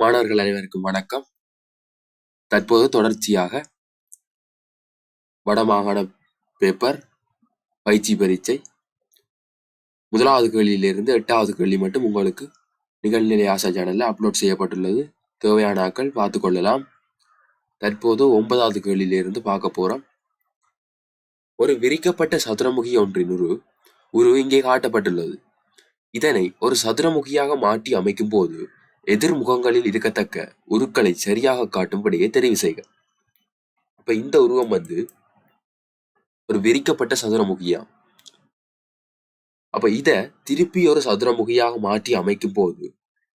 மாணவர்கள் அனைவருக்கும் வணக்கம். தற்போது தொடர்ச்சியாக வடமாகாண பேப்பர் பயிற்சி பரீட்சை முதலாவது கேள்வியிலிருந்து எட்டாவது கேள்வி மட்டும் உங்களுக்கு நிகழ்நிலை ஆசா சேனலில் அப்லோட் செய்யப்பட்டுள்ளது. தேவையான ஆக்கள் பார்த்து கொள்ளலாம். தற்போது ஒன்பதாவது கேள்வியிலிருந்து பார்க்க போறோம். ஒரு விரிக்கப்பட்ட சதுரமுகி ஒன்றின் உரு உரு இங்கே காட்டப்பட்டுள்ளது. இதனை ஒரு சதுரமுகியாக மாற்றி அமைக்கும் போது எதிர்முகங்களில் இருக்கத்தக்க உருக்களை சரியாக காட்டும்படியே தெரிவு செய்க. அப்ப இந்த உருவம் வந்து ஒரு விரிக்கப்பட்ட சதுரமுகியா? அப்ப இத திருப்பி ஒரு சதுரமுகியாக மாற்றி அமைக்கும் போது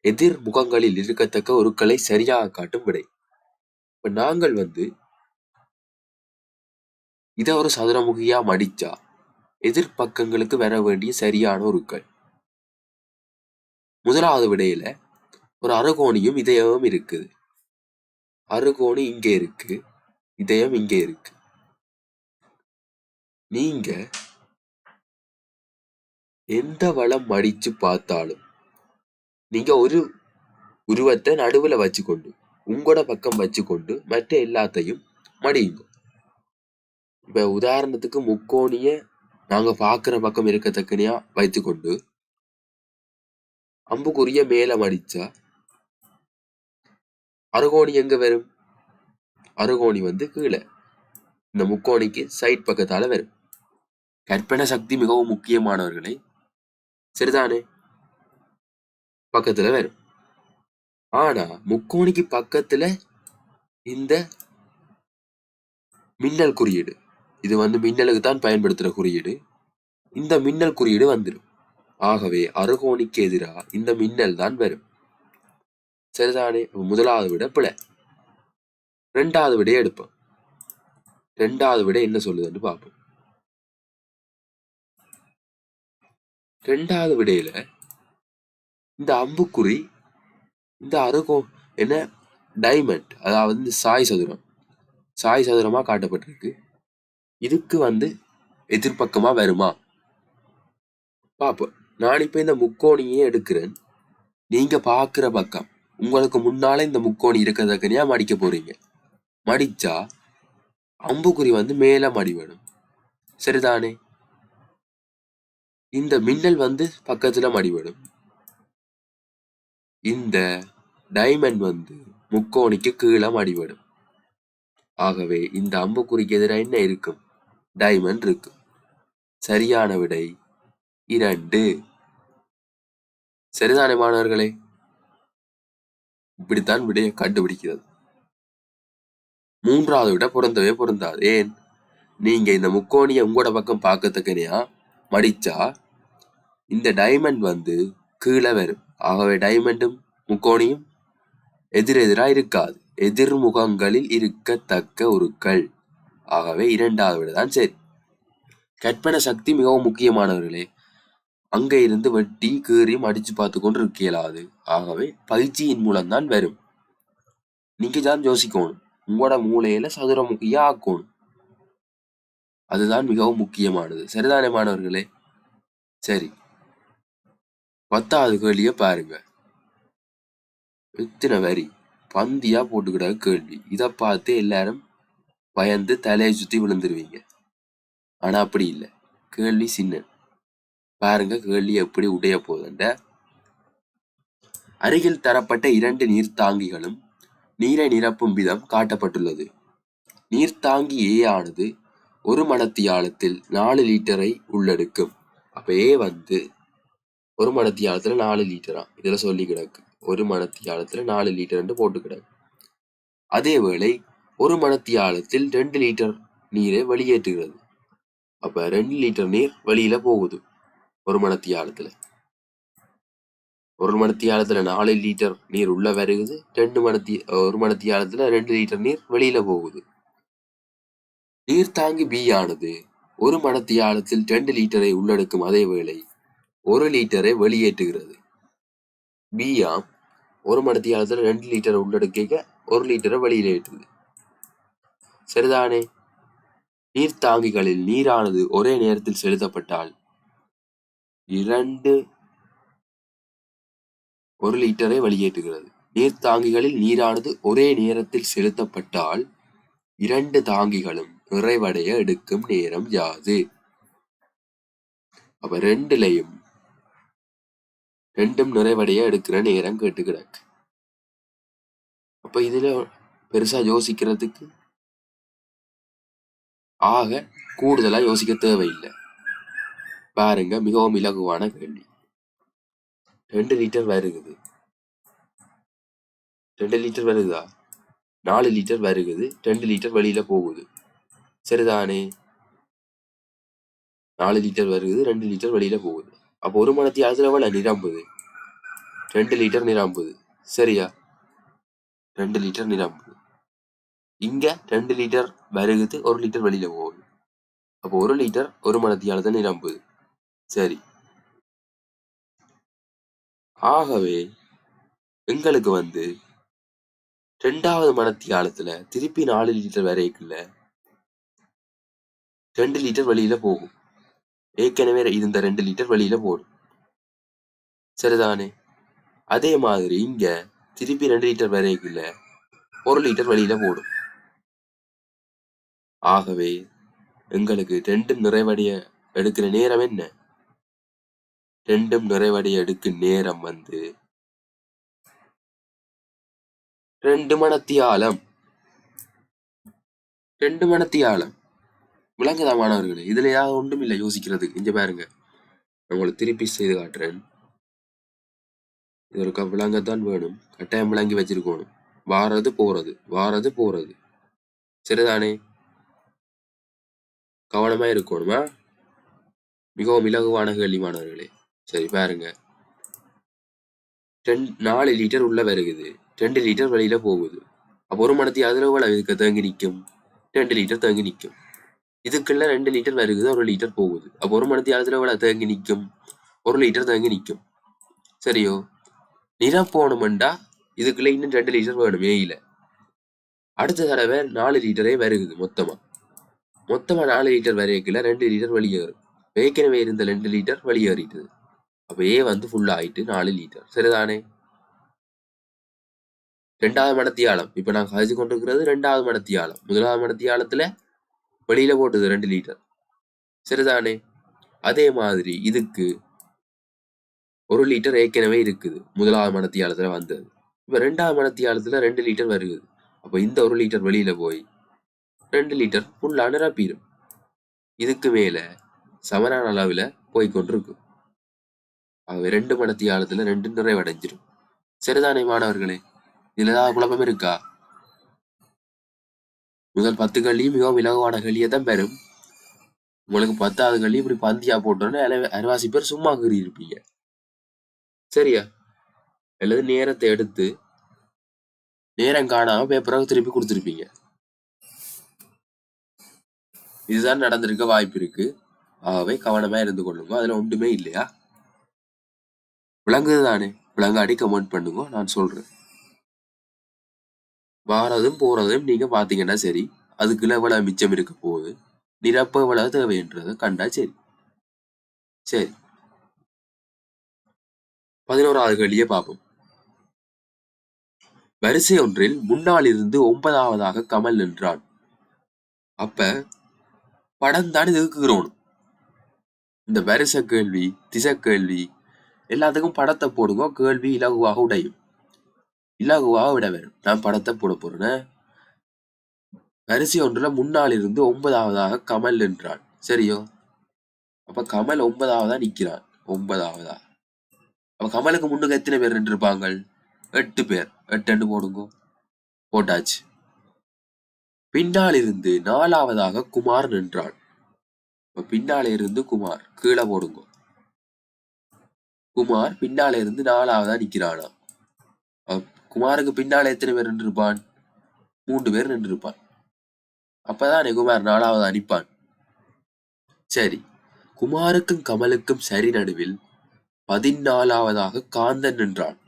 எதிர் முகங்களில் இருக்கத்தக்க உருக்களை சரியாக காட்டும் விடை. இப்ப நாங்கள் வந்து இத ஒரு சதுரமுகியா மடிச்சா எதிர் பக்கங்களுக்கு வர வேண்டிய சரியான உருக்கள். முதலாவது விடையில ஒரு அறுகோணியும் இதயமும் இருக்குது. அருகோணி இங்கே இருக்கு. இதயம் இங்கே இருக்கு. நீங்க எந்த வளம் மடிச்சு பார்த்தாலும் நீங்க ஒரு உருவத்தை நடுவுல வச்சுக்கொண்டு உங்களோட பக்கம் வச்சுக்கொண்டு மற்ற எல்லாத்தையும் மடியுங்க. இப்ப உதாரணத்துக்கு முக்கோணிய நாங்க பாக்குற பக்கம் இருக்கத்தக்கனையா வைத்துக்கொண்டு அம்புக்குரிய மேல மடிச்சா அறுகோணி எங்க வரும்? அறுகோணி வந்து கீழே. இந்த முக்கோணிக்கு சைட் பக்கத்தால வரும். கற்பனை சக்தி மிகவும் முக்கியமானவர்களை சரிதானே? பக்கத்துல வரும். ஆனா முக்கோணிக்கு பக்கத்துல இந்த மின்னல் குறியீடு இது வந்து மின்னலுக்கு தான் பயன்படுத்துற குறியீடு இந்த மின்னல் குறியீடு வந்துடும் ஆகவே அறுகோணிக்கு எதிரா இந்த மின்னல் தான் வரும். சரிதானே முதலாவது விட பிழை ரெண்டாவது விடையை எடுப்போம் ரெண்டாவது விட என்ன சொல்லுதுன்னு பார்ப்போம் ரெண்டாவது விடையில இந்த அம்புக்குறி இந்த அருகோ என்ன டைமண்ட் அதாவது இந்த சாய் சதுரம் சாய் சதுரமா காட்டப்பட்டிருக்கு இதுக்கு வந்து எதிர்பக்கமாக வருமா பார்ப்போம் நான் இப்போ இந்த முக்கோணியே எடுக்கிறேன் நீங்கள் பார்க்குற பக்கம் உங்களுக்கு முன்னால இந்த முக்கோணி இருக்கிறதுக்குனியா மடிக்க போறீங்க. மடிச்சா அம்புக்குறி வந்து மேல மடிவிடும் சரிதானே? இந்த மின்னல் வந்து பக்கத்துல மடிவிடும் இந்த டைமண்ட் வந்து முக்கோணிக்கு கீழே மடிவிடும் ஆகவே இந்த அம்புக்குறிக்கு எதிராக என்ன இருக்கும்? டைமண்ட் இருக்கும். சரியான விடை இரண்டு. சரிதானே மாணவர்களே? இப்படித்தான் விடையை கண்டுபிடிக்கிறது. மூன்றாவது விட பொருந்தவே பொருந்தாது. ஏன்? நீங்க இந்த முக்கோணியை உங்களோட பக்கம் பார்க்கத்தக்கனையா? மடிச்சா? இந்த டைமண்ட் வந்து கீழே வரும். ஆகவே டைமண்டும் முக்கோணியும் எதிரெதிராக இருக்காது. எதிர்முகங்களில் இருக்கத்தக்க உருக்கள். ஆகவே இரண்டாவது விட தான் சரி. கற்பனை சக்தி மிகவும் முக்கியமானவர்களே அங்க இருந்து வெட்டி கீறி மடிச்சு பார்த்து கொண்டு இருக்க இயலாது ஆகவே பயிற்சியின் மூலம்தான் வரும். நீங்க தான் யோசிக்கணும். உங்களோட மூளையில சதுரமுகியா ஆக்கணும். அதுதான் மிகவும் முக்கியமானது. சரிதானே மாணவர்களே? சரி. பத்தாவது கேள்விய பாருங்க. எத்தனை வரி? பந்தியா போட்டுக்கிட கேள்வி. இதை பார்த்து எல்லாரும் பயந்து தலையை சுத்தி விழுந்துருவீங்க. ஆனா அப்படி இல்லை. கேள்வி சின்ன. பாருங்க கேள்வி எப்படி உடைய போகுதுண்ட அருகில் தரப்பட்ட இரண்டு நீர்த்தாங்கிகளும் நீரை நிரப்பும் விதம் காட்டப்பட்டுள்ளது. நீர்த்தாங்கி ஏ ஆனது ஒரு மணத்தியாலத்தில் நாலு லிட்டரை உள்ளெடுக்கும். அப்ப ஏ வந்து ஒரு மணத்தியாலத்துல நாலு லிட்டரா இதுல சொல்லி கிடக்கு. ஒரு மணத்தியாலத்துல நாலு லிட்டர் போட்டு கிடக்கு. அதேவேளை ஒரு மணத்தியாலத்தில் ரெண்டு லிட்டர் நீரை வெளியேற்றுகிறது. அப்ப ரெண்டு லிட்டர் நீர் வெளியில போகுது. ஒரு மணத்தியாலத்துல ஒரு மணத்தியாலத்துல நாலு லிட்டர் நீர் உள்ள வருகுது ரெண்டு மணத்தி ஒரு மணத்தியாலத்துல ரெண்டு லிட்டர் நீர் வெளியில போகுது. நீர்த்தாங்கி பி ஆனது ஒரு மணத்தியாலத்தில் ரெண்டு லிட்டரை உள்ளடக்கும் அதே வேளை ஒரு லிட்டரை வெளியேற்றுகிறது. பியாம் ஒரு மணத்தியாலத்துல ரெண்டு லிட்டரை உள்ளடக்க ஒரு லிட்டரை வெளியில ஏற்றுது. சரிதானே? நீர்த்தாங்கிகளில் நீரானது ஒரே நேரத்தில் செலுத்தப்பட்டால் இரண்டு ஒரு லிட்டரை வெளியேற்றுகிறது நீர்த்தாங்கிகளில் நீரானது ஒரே நேரத்தில் செலுத்தப்பட்டால் இரண்டு தாங்கிகளும் நிறைவடைய எடுக்கும் நேரம் யாது? அப்ப ரெண்டுலையும் ரெண்டும் நிறைவடைய எடுக்கிற நேரம் கேட்டு கிடக்கு அப்ப இதுல பெருசா யோசிக்கிறதுக்கு ஆக கூடுதலா யோசிக்க தேவையில்லை. பாருங்க மிகவும் இலகுவான கேள்வி. ரெண்டு லிட்டர் வருகுது. ரெண்டு லிட்டர் வருதா நாலு லிட்டர் வருகுது. ரெண்டு லிட்டர் வெளியில போகுது. சரிதானே? நாலு லிட்டர் வருகுது ரெண்டு லிட்டர் வெளியில போகுது. அப்போ ஒரு மணத்தி அதுல நிரம்புது. ரெண்டு லிட்டர் நிரம்புது. சரியா? ரெண்டு லிட்டர் நிரம்புது. இங்க ரெண்டு லிட்டர் வருகுது ஒரு லிட்டர் வெளியில போகுது. அப்போ ஒரு லிட்டர் ஒரு மணத்தியால நிரம்புது. சரி. ஆகவே எங்களுக்கு வந்து ரெண்டாவது மணத்தியாலத்துல திருப்பி நாலு லிட்டர் வரைக்குள்ள ரெண்டு லிட்டர் வெளியில போகும். ஏற்கனவே இருந்த ரெண்டு லிட்டர் வெளியில போடும். சரிதானே? அதே மாதிரி இங்க திருப்பி ரெண்டு லிட்டர் வரைக்குள்ள ஒரு லிட்டர் வெளியில போடும். ஆகவே எங்களுக்கு ரெண்டு நிறைவடைய எடுக்கிற நேரம் என்ன? ரெண்டும் நிறைவடைய எடுக்கும் நேரம் வந்து ரெண்டு மணத்தியாலம் ரெண்டு மணத்தியாலம் விளங்குதா மாணவர்களே? இதுல ஏதாவது ஒன்றும் இல்லை யோசிக்கிறதுக்கு இங்க பாருங்க. உங்களுக்கு திருப்பி செய்து காட்டுறேன். இது ஒரு க- விளங்கத்தான் வேணும். கட்டாயம் விளங்கி வச்சிருக்கணும். வாரது போறது. வாரது போறது. சரிதானே? கவனமா இருக்கணுமா? மிகவும் இலகுவான கேள்வி மாணவர்களே. சரி பாருங்க. ரெண்டு நாலு லிட்டர் உள்ள வருகுது. ரெண்டு லிட்டர் வெளியில போகுது. அப்போ ஒரு மணத்தி அதுல எவ்வளவு இதுக்கு தங்கி நிற்கும் ரெண்டு லிட்டர் தங்கி நிற்கும் இதுக்குள்ள ரெண்டு லிட்டர் வருகுது ஒரு லிட்டர் போகுது. அப்போ ஒரு மணத்தி அதுல எவ்வளவு தங்கி நிற்கும் ஒரு லிட்டர் தங்கி நிற்கும் சரியோ? நிறம் போகணுமெண்டா? இதுக்குள்ள இன்னும் ரெண்டு லிட்டர் வேணும் வெயில அடுத்த தடவை நாலு லிட்டரே வருகுது மொத்தமா. மொத்தமா நாலு லிட்டர் வரையக்குள்ள ரெண்டு லிட்டர் வெளியேறும். ஏற்கனவே இருந்த ரெண்டு லிட்டர் வெளியேறிட்டுது. அப்ப ஏ வந்து ஃபுல் ஆயிட்டு நாலு லிட்டர் சரிதானே? ரெண்டாவது மடத்தியாலம். இப்ப நான் கதைச்சு கொண்டிருக்கிறது ரெண்டாவது மடத்தியாலம். முதலாவது மடத்தியாலத்துல வெளியில போட்டுது ரெண்டு லிட்டர் சரிதானே? அதே மாதிரி இதுக்கு ஒரு லிட்டர் ஏற்கனவே இருக்குது. முதலாவது மடத்தியாலத்தில் வந்தது. இப்ப ரெண்டாவது மடத்தியாலத்துல ரெண்டு லிட்டர் வருகுது அப்ப இந்த ஒரு லிட்டர் வெளியில போய் ரெண்டு லிட்டர் ஃபுல்லா நிரப்பிடும் இதுக்கு மேல சமரான அளவுல போய் கொண்டிருக்கும். ஆகவே ரெண்டு மடத்தியாலத்துல ரெண்டு நிறைவடைஞ்சிரும். சரிதானே மாணவர்களே? இதுல ஏதாவது குழப்பம் இருக்கா? முதல் பத்து கல்லியும் மிகவும் இலகுவான கல்லியை தான் பெறும். உங்களுக்கு பத்தாவது கல்லி இப்படி பந்தியா போட்டோன்னே அரைவாசி பேர் சும்மா கீறி இருப்பீங்க சரியா? அல்லது நேரத்தை எடுத்து நேரம் காணாம பேப்பரை திருப்பி கொடுத்துருப்பீங்க. இதுதான் நடந்திருக்க வாய்ப்பு இருக்கு. ஆகவே கவனமா இருந்து கொள்ளுங்க. அதுல ஒன்றுமே இல்லையா? விளங்குது தானே விளங்காடி கமெண்ட் பண்ணுங்க நான் சொல்றேன். வாரதும் போறதும் நீங்க பார்த்தீங்கன்னா சரி அதுக்குள்ள எவ்வளவு மிச்சம் இருக்க போகுது நிரப்ப எவ்வளவு தேவைன்றதை கண்டா சரி. சரி. பதினோராவது கேள்வியை பார்ப்போம். வரிசை ஒன்றில் முன்னால் இருந்து ஒன்பதாவதாக கமல் நின்றான். அப்ப படம் தான் இதுக்குறோம் இந்த வரிசை கேள்வி திசை கேள்வி எல்லாத்துக்கும் படத்தை போடுங்க கேள்வி இலகுவாக உடையும். இலகுவாக விட வேணும் நான் படத்தை போட போறேன்? வரிசை ஒன்றுல முன்னால் இருந்து ஒன்பதாவதாக கமல் நின்றான். சரியோ? அப்ப கமல் ஒன்பதாவதா நிக்கிறான் ஒன்பதாவதா? அப்ப கமலுக்கு முன்னுக்கு எத்தனை பேர் நின்றுருப்பாங்க எட்டு பேர். எட்டு போடுங்க. போட்டாச்சு. பின்னால் இருந்து நாலாவதாக குமார் நின்றான். அப்ப பின்னாலே இருந்து குமார். கீழே போடுங்க. குமார் பின்னாலே இருந்து நாலாவதா நிக்கிறானா குமாருக்கு பின்னாலே எத்தனை பேர் நின்றுருப்பான்? மூன்று பேர் நின்றுருப்பான். அப்பதானே குமார் நாலாவதா அனுப்பான் சரி குமாருக்கும் கமலுக்கும் சரி நடுவில் பதினாலாவதாக காந்தன் நின்றான்.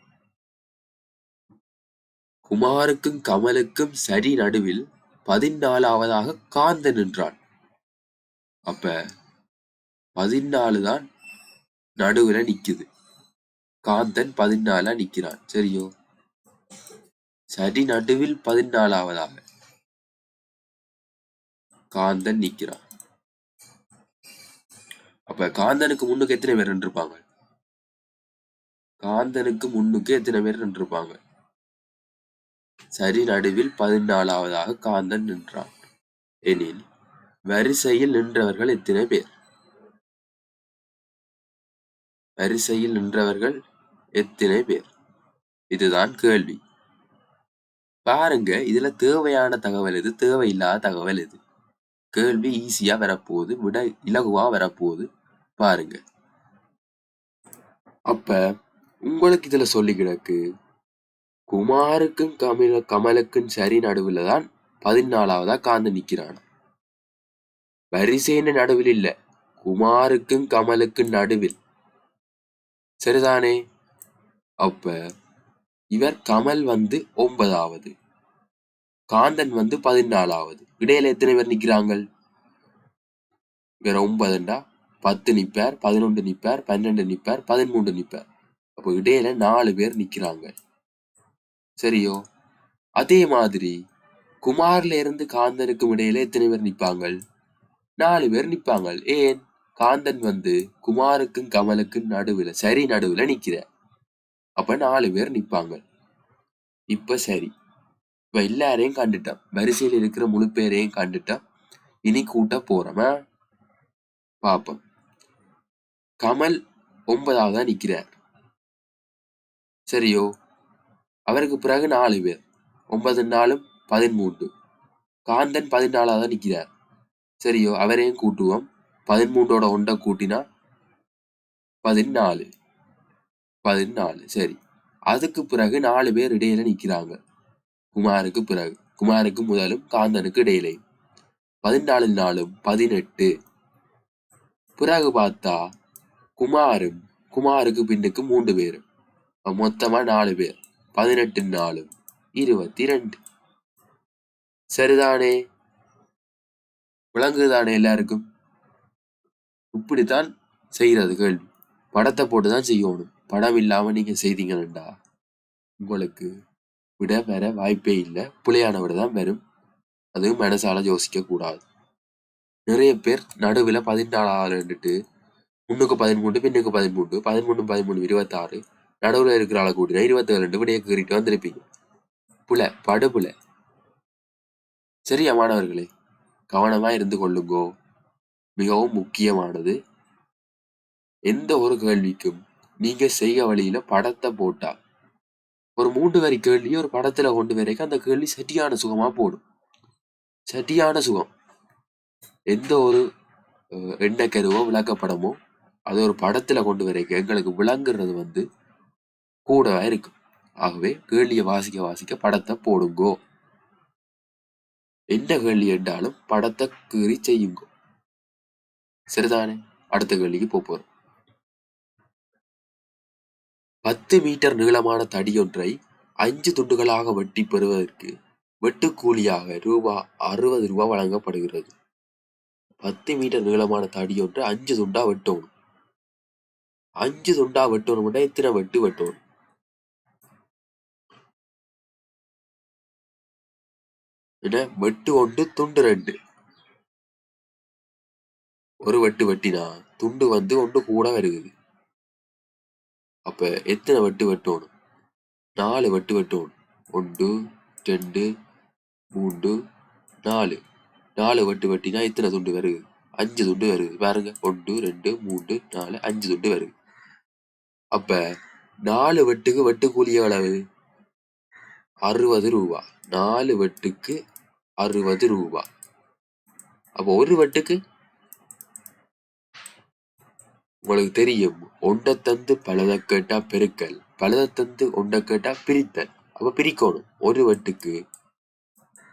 குமாருக்கும் கமலுக்கும் சரி நடுவில் பதினாலாவதாக காந்தன் நின்றான். அப்ப பதினாலு தான் நடுவுல நிக்குது. காந்தன் பதினாலா நிக்கிறான். சரியோ? சரி நடுவில் பதினாலாவதாக. காந்தன் நிக்கிறான். அப்ப காந்தனுக்கு முன்னுக்கு எத்தனை பேர் நின்றுப்பாங்க காந்தனுக்கு முன்னுக்கு எத்தனை பேர் நின்றுப்பாங்க சரி நடுவில் பதினாலாவதாக காந்தன் நின்றான். எனில் வரிசையில் நின்றவர்கள் எத்தனை பேர்? வரிசையில் நின்றவர்கள் எத்தனை பேர்? இதுதான் கேள்வி. பாருங்க இதுல தேவையான தகவல் எது? தேவையில்லாத தகவல் எது? கேள்வி ஈஸியா வரப்போகுது விட இலகுவா வரப்போகுது. பாருங்க. அப்ப உங்களுக்கு இதுல சொல்லி கிடக்கு குமாருக்கும் கமல கமலுக்கும் சரி நடுவில் தான் பதினாலாவதா காந்து நிக்கிறான். வரிசைன்னு நடுவில் இல்ல குமாருக்கும் கமலுக்கும் நடுவில். சரிதானே? அப்ப இவர் கமல் வந்து ஒன்பதாவது காந்தன் வந்து பதினாலாவது. இடையில எத்தனை பேர் நிக்கிறாங்க இவர் ஒன்பதுண்டா? பத்து நிப்பார் பதினொன்று நிப்பார் பன்னெண்டு நிப்பார் பதிமூன்று நிப்பார். அப்போ இடையில நாலு பேர் நிக்கிறாங்க. சரியோ? அதே மாதிரி குமார்ல இருந்து காந்தனுக்கும் இடையில எத்தனை பேர் நிப்பாங்க நாலு பேர் நிப்பாங்க ஏன்? காந்தன் வந்து குமாருக்கும் கமலுக்கும் நடுவுல சரி நடுவுல நிக்கிற அப்போ நாலு பேர் நிற்பாங்க இப்போ சரி. இப்போ எல்லாரையும் கண்டுட்டான் வரிசையில் இருக்கிற முழு பேரையும் கண்டுட்டான் இனி கூட்ட போறோமா? பார்ப்போம் கமல் ஒன்பதாவதா நிற்கிறார் சரியோ? அவருக்கு பிறகு நாலு பேர். ஒன்பது நாளும் பதிமூன்று. காந்தன் பதினாளாவதான் நிற்கிறார் சரியோ? அவரையும் கூட்டுவோம். பதிமூன்றோட ஒன்றை கூட்டினா பதினாலு. பதினாலு. சரி. அதுக்கு பிறகு நாலு பேர் இடையில நிக்கிறாங்க. குமாருக்கு பிறகு. குமாருக்கு முதலும் காந்தனுக்கு இடையிலே. பதினாலு நாளும் பதினெட்டு. பிறகு பார்த்தா குமாரும் குமாருக்கு பின்னுக்கு மூன்று பேரும். மொத்தமா நாலு பேர். பதினெட்டு நாளும் இருபத்தி ரெண்டு சரிதானே? விளங்குதானே எல்லாருக்கும்? இப்படித்தான் செய்யறது கேள்வி. படத்தை போட்டுதான் செய்யணும். படம் இல்லாமல் நீங்கள் செய்தீங்கன்னா உங்களுக்கு விட வேற வாய்ப்பே இல்லை. புலையான விட தான் வரும். அதுவும் மனசால யோசிக்க கூடாது. நிறைய பேர் நடுவில் பதினாலு ரெண்டுட்டு முன்னுக்கு பதிமூன்று பின்னுக்கு பதிமூன்று பதிமூணு பதிமூணு இருபத்தாறு நடுவில் இருக்கிற ஆளை கூட்டினா இருபத்தி ரெண்டு விடையை கீறிட்டு வந்திருப்பீங்க. புல படுபுல. சரியா மாணவர்களே கவனமா இருந்து கொள்ளுங்கோ. மிகவும் முக்கியமானது. எந்த ஒரு கேள்விக்கும் நீங்க செய்ய வழியில படத்தை போட்டா. ஒரு மூன்று வரி கேள்வி ஒரு படத்துல கொண்டு வரைக்கும் அந்த கேள்வி சட்டியான சுகமா போடும். சரியான சுகம். எந்த ஒரு எண்ணக்கருவோ விளக்கப்படமோ அது ஒரு படத்துல கொண்டு வரைக்கும் எங்களுக்கு விளங்குறது வந்து கூடவா இருக்கும். ஆகவே கேள்வியை வாசிக்க வாசிக்க படத்தை போடுங்கோ. என்ன கேள்வி என்றாலும் படத்தை கீறி செய்யுங்கோ. சரிதானே? அடுத்த கேள்விக்கு போறோம். பத்து மீட்டர் நீளமான தடியொன்றை அஞ்சு துண்டுகளாக வெட்டி பெறுவதற்கு வெட்டுக்கூலியாக ரூபா அறுபது ரூபா வழங்கப்படுகிறது. பத்து மீட்டர் நீளமான தடியொன்று அஞ்சு துண்டா வெட்டணும். அஞ்சு துண்டா வெட்டணும்னா எத்தனை வெட்டு வெட்டணும்? என்ன? வெட்டு ஒன்று துண்டு ரெண்டு. ஒரு வெட்டு வெட்டினா துண்டு வந்து ஒன்று கூட வருகுது அப்போ எத்தனை வட்டு வெட்டணும்? நாலு வட்டு வெட்டணும். ஒன்று ரெண்டு மூன்று நாலு. நாலு வட்டு வெட்டினா எத்தனை துண்டு வருது? அஞ்சு துண்டு வருது. பாருங்க. ஒன்று ரெண்டு மூன்று நாலு அஞ்சு துண்டு வருது. அப்போ நாலு வெட்டுக்கு வெட்டு கூலி எவ்வளவு? அறுபது ரூபா. நாலு வெட்டுக்கு அறுபது ரூபா. அப்போ ஒரு வெட்டுக்கு உங்களுக்கு தெரியும் ஒன்றை தந்து பலதை கேட்டா பெருக்கல் பலதை தந்து ஒன்றை கேட்டா பிரித்தல். அப்ப பிரிக்கணும். ஒரு வட்டுக்கு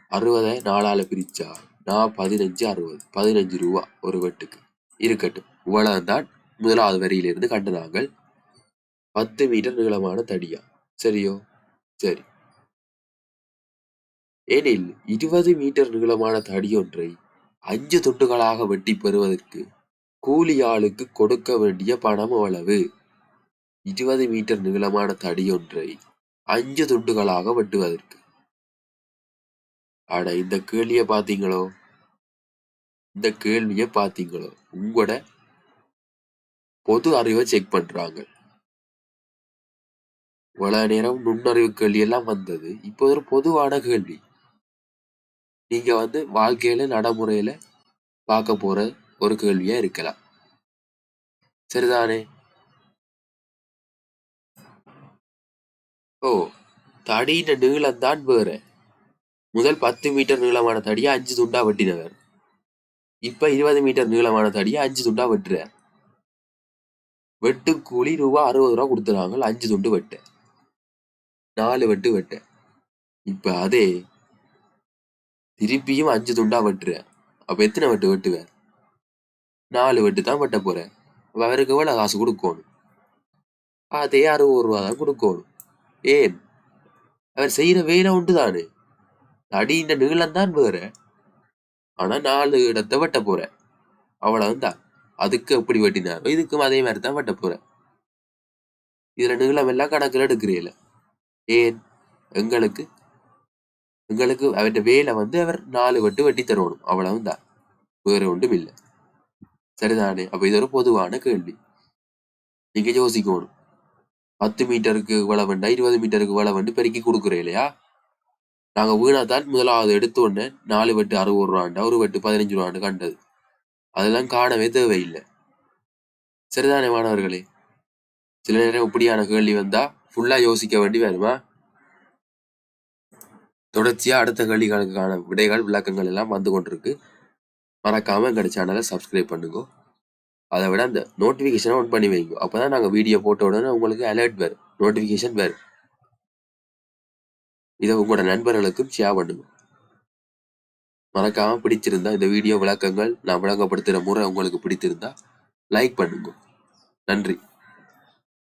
அறுபதை நாலால பிரிச்சா நான் பதினஞ்சு அறுபது பதினஞ்சு ரூபா ஒரு வட்டுக்கு. இருக்கட்டும். இவ்வளவுதான் முதலாவது வரியிலிருந்து கண்டனாங்கள் பத்து மீட்டர் நீளமான தடியா. சரியோ? சரி. ஏனில் இருபது மீட்டர் நீளமான தடியொன்றை அஞ்சு துண்டுகளாக வெட்டி பெறுவதற்கு கூலி ஆளுக்கு கொடுக்க வேண்டிய பணம் அவ்வளவு இருபது மீட்டர் நீளமான தடியொன்றை அஞ்சு துண்டுகளாக வெட்டுவதற்கு. ஆனா இந்த கேள்விய பாத்தீங்களோ இந்த கேள்விய பாத்தீங்களோ உங்களோட பொது அறிவை செக் பண்றாங்க. இவ்வளவு நேரம் நுண்ணறிவு கேள்வி எல்லாம் வந்தது. இப்போ ஒரு பொதுவான கேள்வி. நீங்க வந்து வாழ்க்கையில நடைமுறையில பார்க்க போற ஒரு கேள்வியா இருக்கலாம். சரிதானே? ஓ தடியின் நீளம் தான் வேற. முதல் பத்து மீட்டர் நீளமான தடியை அஞ்சு துண்டா வெட்டினவர். இப்ப இருபது மீட்டர் நீளமான தடியை அஞ்சு துண்டா வெட்டுறார். வெட்டு கூலி ரூபா அறுபது ரூபா கொடுத்துறாங்க அஞ்சு துண்டு வெட்ட. நாலு வெட்டு வெட்ட. இப்ப அதே திருப்பியும் அஞ்சு துண்டா வெட்டுற அப்ப எத்தனை வெட்டு வெட்டுவேன் நாலு வெட்டு தான் வெட்ட போகிறேன் அவருக்கு எவ்வளோ காசு கொடுக்கணும்? அதே அறுபது ரூபா தான் கொடுக்கணும். ஏன்? அவர் செய்கிற வேலை உண்டு தானே தடியின் நீளம் தான் வேற. ஆனால் நாலு இடத்தை வெட்ட போற அவ்வளவுதான். அதுக்கு எப்படி வெட்டினாரோ இதுக்கும் அதே மாதிரி தான் வெட்ட போகிறேன் இதில் நீளம் எல்லாம் கணக்கில் எடுக்கிறீல. ஏன்? எங்களுக்கு எங்களுக்கு அவர்கிட்ட வேலை வந்து அவர் நாலு வெட்டு வெட்டி தருவணும் அவ்வளவுதான். வேற ஒன்றும் இல்லை. சரிதானே? அப்ப இது ஒரு பொதுவான கேள்வி. நீங்க யோசிக்கணும். பத்து மீட்டருக்கு வளவண்டா இருபது மீட்டருக்கு வளவண்டு பெருக்கி கொடுக்குறோம் இல்லையா? நாங்க வீணாதான் முதலாவது எடுத்த உடனே நாலு வெட்டு அறுபது ரூபாண்டா ஒரு வெட்டு பதினஞ்சு ரூபாண்டு கண்டது. அதெல்லாம் காணவே தேவையில்லை. சரிதானே மாணவர்களே? சில நேரம் இப்படியான கேள்வி வந்தா ஃபுல்லா யோசிக்க வேண்டி வருமா? தொடர்ச்சியா அடுத்த கேள்விகளுக்கான விடைகள் விளக்கங்கள் எல்லாம் வந்து கொண்டிருக்கு. மறக்காம எங்கள் சேனலை சப்ஸ்கிரைப் பண்ணுங்க அதை விட அந்த நோட்டிஃபிகேஷனை ஆன் பண்ணி வைங்க. அப்பதான் நாங்கள் வீடியோ போட்ட உடனே உங்களுக்கு அலர்ட் வரும். நோட்டிஃபிகேஷன் வரும். இதை உங்களோட நண்பர்களுக்கும் ஷேர் பண்ணுங்க. மறக்காமல் பிடிச்சிருந்தா இந்த வீடியோ விளக்கங்கள் நான் விளங்கப்படுத்துகிற முறை உங்களுக்கு பிடித்திருந்தா லைக் பண்ணுங்க. நன்றி.